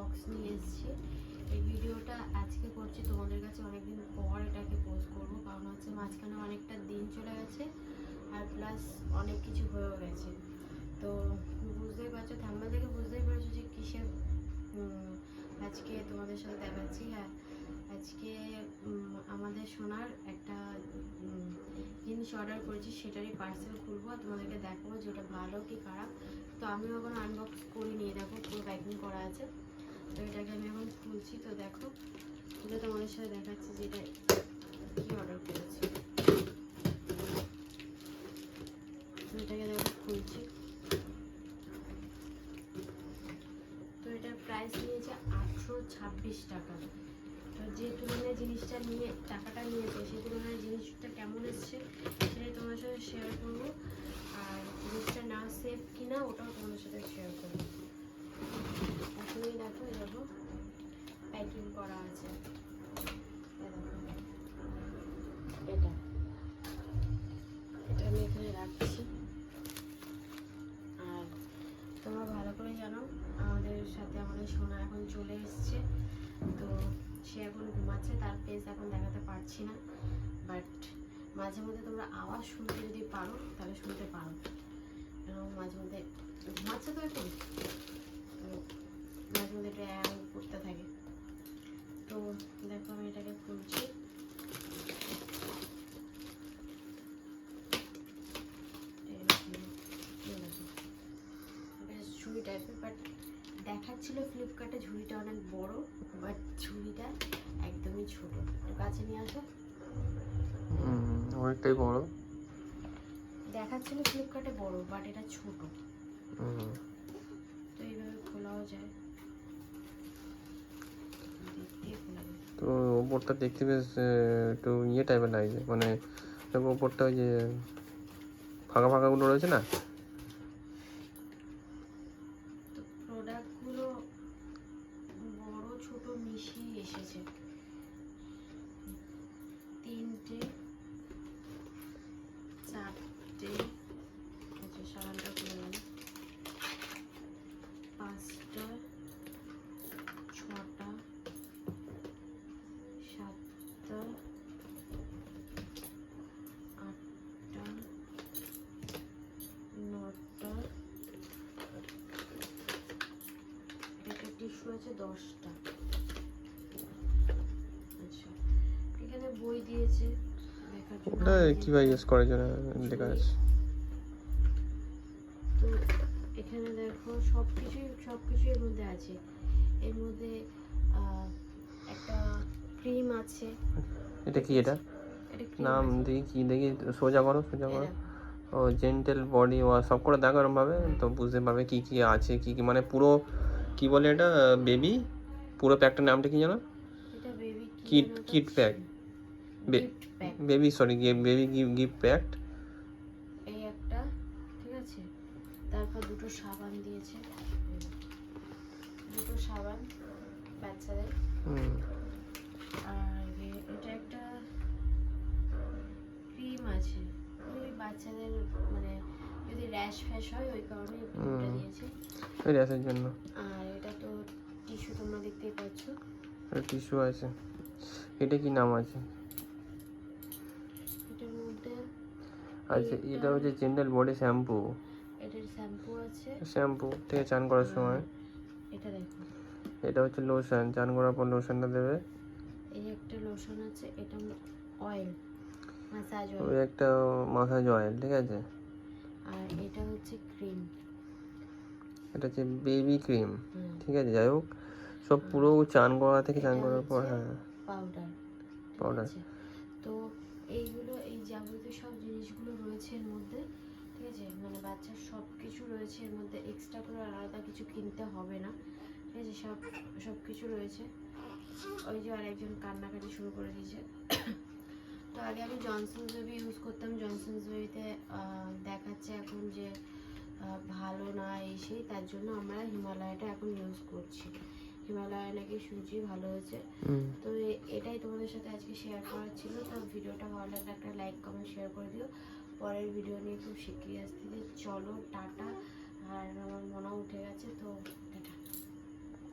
Box নিয়ে এসেছি। এই ভিডিওটা আজকে করছি, তোমাদের কাছে অনেকদিন পর এটাকে পোস্ট করব, কারণ হচ্ছে মাঝখানে অনেকটা দিন চলে গেছে আর প্লাস অনেক কিছু হয়েও গেছে। তো বুঝতেই পারছ থাম্বা থেকে বুঝতেই পেরেছ যে কিসের আজকে তোমাদের সাথে দেখাচ্ছি। হ্যাঁ আজকে আমাদের সোনার একটা জিনিস অর্ডার করেছি, সেটারই পার্সেল খুলবো আর তোমাদেরকে দেখাবো যে ওটা ভালো কি খারাপ। তো আমি এখন আনবক্স করিনি দেখো পুরো প্যাকিং করা আছে। তো এটাকে আমি এখন খুলছি, তো দেখো, তুলে তোমাদের সাথে দেখাচ্ছি যে এটা কি অর্ডার করেছি। তো এটাকে দেখো খুলছি। তো এটার প্রাইস নিয়েছে আটশো ছাব্বিশ টাকা। তো যে তুলনায় জিনিসটা নিয়ে, টাকাটা নিয়েছে সেই তুলনায় জিনিসটা কেমন এসছে? করা আছে। এটা। এটা আমি এখানে রাখছি। আর তোমরা ভালো করে জানো আমাদের সাথে আমাদের সোনা এখন চলে এসছে। তো সে এখন ঘুমাচ্ছে তার ফেস এখন দেখাতে পারছি না। বাট মাঝে মধ্যে তোমরা আওয়াজ শুনতে যদি পারো তাহলে শুনতে পারো। কেন মাঝে মধ্যে ঘুমাচ্ছে তো এখন। মাঝে মধ্যে এটা অ্যাং করতে থাকে তো দেখো আমি এটাকে খুলছি এরকম, এই দেখো। বেশ ঝুড়ি টাইপের বাট দেখাচ্ছিল ফ্লিপকার্টে ঝুড়িটা অনেক বড় বাট ঝুড়িটা একদমই ছোট। কাছে নিয়ে আসো। অনেকটাই বড়। দেখাচ্ছিল ফ্লিপকার্টে বড় বাট এটা ছোট। তো এইভাবে খোলাও যায়। তো ওপরটা দেখতে বেশ একটু ইয়ে টাইপের লাগছে মানে ওপরটা ওই যে ফাঁকা ফাঁকাগুলো রয়েছে না? দশটা। আচ্ছা এখানে বই দিয়েছে ওটা কীভাবে ইউজ করার জন্য লেখা আছে? তো এখানে দেখো সব কিছুই সব কিছু এর মধ্যে আছে। এর মধ্যে একটা ক্রিম আছে। এটা কি এটা? নাম। দেখি কি দেখি? সোজা করো সোজা করো। ও জেন্টেল বডি ওয়াশ সব করে দেখো এরমভাবে তো বুঝতে পারবে কি কি আছে কি কি মানে পুরো কি বলে এটা? বেবি? পুরো প্যাকটার নামটা কি জানো baby kit kit pack. Baby sorry baby gift pack. এই একটা ঠিক আছে? তারপর দুটো সাবান দিয়েছে। দুটো সাবান বাচ্চাদের। আর এটা একটা ক্রিম আছে। বাচ্চাদের মানে যদি র্যাশ ফ্যাশ হয় ওই কারণে এই ক্রিমটা দিয়েছে। ওই র্যাসের জন্য। আর এটা তো টিস্যু তোমরা দেখতেই পাচ্ছ। টিস্যু আছে। এটা কি নাম আছে? এটার মধ্যে আচ্ছা এটা হচ্ছে জেন্টাল বডি শ্যাম্পু এটার শ্যাম্পু আছে। শ্যাম্পু থেকে চান করার সময়। এটা দেখো। এটা হচ্ছে লোশন চান করার পর লোশনটা দেবে। এই একটা লোশন আছে এটা অয়েল অয়েল একটা অয়েল ঠিক আছে? আর এটা হচ্ছে ক্রিম এটা হচ্ছে বেবি ক্রিম ঠিক আছে যাই হোক সব পুরো চান করা থেকে চান করার পর হ্যাঁ। Powder Powder. তো এইগুলো এই যাবতীয় সব জিনিসগুলো রয়েছে এর মধ্যে। ঠিক আছে? মানে বাচ্চার সব কিছু রয়েছে এর মধ্যে। এক্সট্রা করে আলাদা কিছু কিনতে হবে না। ঠিক আছে? সব সব কিছু রয়েছে। ওই যে আরেকজন কান্নাকাটি শুরু করে দিয়েছে। আগে আমি জনসন বেবি ইউজ করতাম। জনসন বেবিতে দেখাচ্ছে এখন যে ভালো না এই সেই তার জন্য আমরা হিমালয়টা এখন ইউজ করছি। হিমালয় নাকি শুনছি ভালো হয়েছে। তো এটাই তোমাদের সাথে আজকে শেয়ার করার ছিল। তো ভিডিওটা ভালো লাগলে একটা লাইক কমেন্ট শেয়ার করে দিও। পরের ভিডিও নিয়ে খুব শিগগিরই আসতে চলো টাটা। আর আমার মনে উঠে গেছে তো